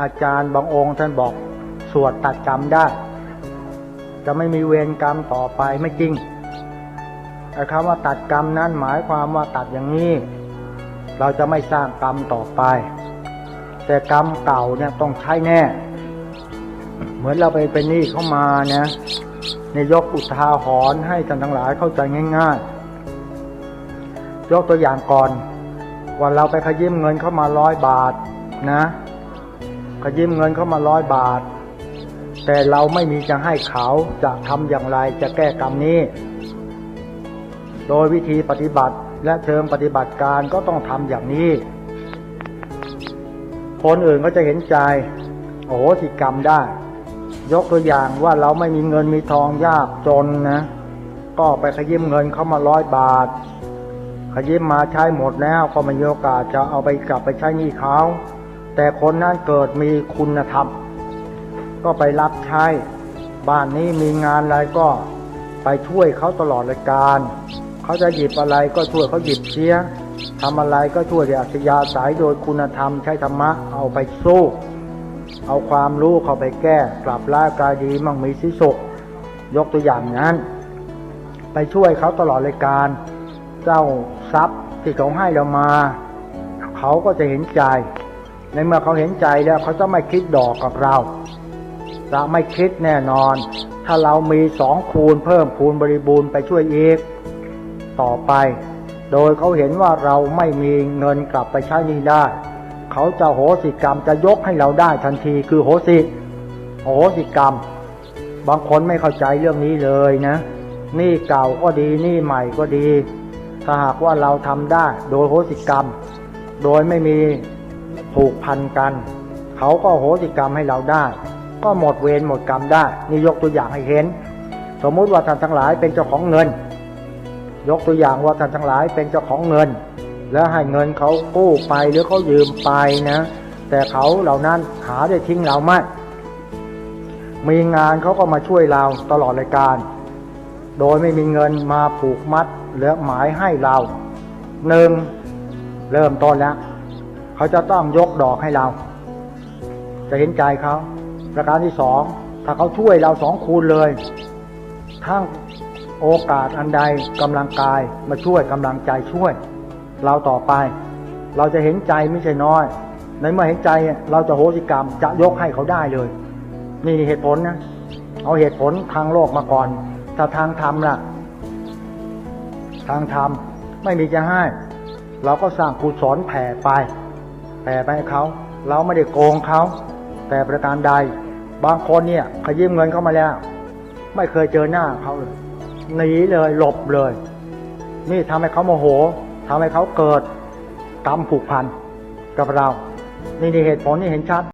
อาจารย์บางองค์ท่านบอกสวดตัดกรรมได้ จะไม่มีเวรกรรมต่อไปไม่จริงไอ้คำว่าตัดกรรมนั้นหมายความว่าตัดอย่างนี้ เราจะไม่สร้างกรรมต่อไป แต่กรรมเก่าเนี่ยต้องใช้แน่ เหมือนเราไปเป็นหนี้เข้ามานะในยกอุทาหรณ์ให้ท่านทั้งหลายเข้าใจง่าย ๆ ยกตัวอย่างก่อนวันเราไปขยิ้มเงินเข้ามาร้อยบาทนะ ขยิมเงินเข้ามาร้อยบาท แต่เราไม่มีจะให้เขาจะทำอย่างไรจะแก้กรรมนี้ โดยวิธีปฏิบัติและเชิงปฏิบัติการก็ต้องทำอย่างนี้ คนอื่นก็จะเห็นใจ โอ้โหสิกรรมได้ ยกตัวอย่างว่าเราไม่มีเงินมีทองยากจนนะ ก็ไปขยิมเงินเข้ามาร้อยบาทขยิมมาใช้หมดแล้วก็ไม่มีโอกาสจะเอาไปกลับไปใช้หนี้เขา แต่คนนั้นเกิดมีคุณธรรม ก็ไปรับใช้บ้านนี้มีงานอะไรก็ไปช่วยเขาตลอดรายการ เขาจะหยิบอะไรก็ช่วยเขาหยิบเสียทำอะไรก็ช่วยเดียอัธยาสายโดยคุณธรรมใช้ธรรมะเอาไปสู้ เอาความรู้เข้าไปแก้กลับร่างกายดีมั่งมีสิสุขยกตัวอย่างนั้น ไปช่วยเขาตลอดรายการ เจ้าทรัพย์ที่เขาให้เรามา เขาก็จะเห็นใจ ในเมื่อเขาเห็นใจแล้วเขาจะไม่คิดดอกกับเรา จะไม่คิดแน่นอน ถ้าเรามีสองคูณเพิ่มคูณบริบูรณ์ไปช่วยอีก ต่อไป โดยเขาเห็นว่าเราไม่มีเงินกลับไปใช้นี้ได้ เขาจะโหสิกรรมจะยกให้เราได้ทันทีคือโหสิโหสิกรรม บางคนไม่เข้าใจเรื่องนี้เลยนะนี้เก่าก็ดีนี้ใหม่ก็ดี ถ้าหากว่าเราทำได้โดยโหสิกรรม โดยไม่มี ผูกพันกัน เขาก็โหสิกรรมให้เราได้ ก็หมดเวรหมดกรรมได้ นี่ยกตัวอย่างให้เห็น สมมุติว่าท่านทั้งหลายเป็นเจ้าของเงิน ยกตัวอย่างว่าท่านทั้งหลายเป็นเจ้าของเงิน แล้วให้เงินเขากู้ไปหรือเขายืมไปนะ แต่เขาเหล่านั้นหาได้ทิ้งเราไม่มีงานเขาก็มาช่วยเราตลอดรายการ โดยไม่มีเงินมาผูกมัดหรือหมายให้เราหนึ่งเริ่มต้นแล้ว เขาจะต้องยกดอกให้เรา จะเห็นใจเขา ประการที่สอง ถ้าเขาช่วยเราสองคูณเลย ทั้งโอกาสอันใดกำลังกายมาช่วยกำลังใจช่วย เราต่อไป เราจะเห็นใจไม่ใช่น้อย ในเมื่อเห็นใจเราจะโหสิกรรมจะยกให้เขาได้เลย นี่เหตุผลนะเอาเหตุผลทางโลกมาก่อน ถ้าทางธรรมล่ะ ทางธรรมไม่มีจะให้ เราก็สร้างกุศลแผ่ไป แผ่ไปให้เขาเราไม่ได้โกงเขาแต่ประการใด บางคนเนี่ยขยืมเงินเข้ามาแล้ว ไม่เคยเจอหน้าเขาเลยหนีเลยหลบเลย นี่ทำให้เขาโมโหทำให้เขาเกิดกรรมผูกพันกับเรา นี่นี่เหตุผลนี่เห็นชัด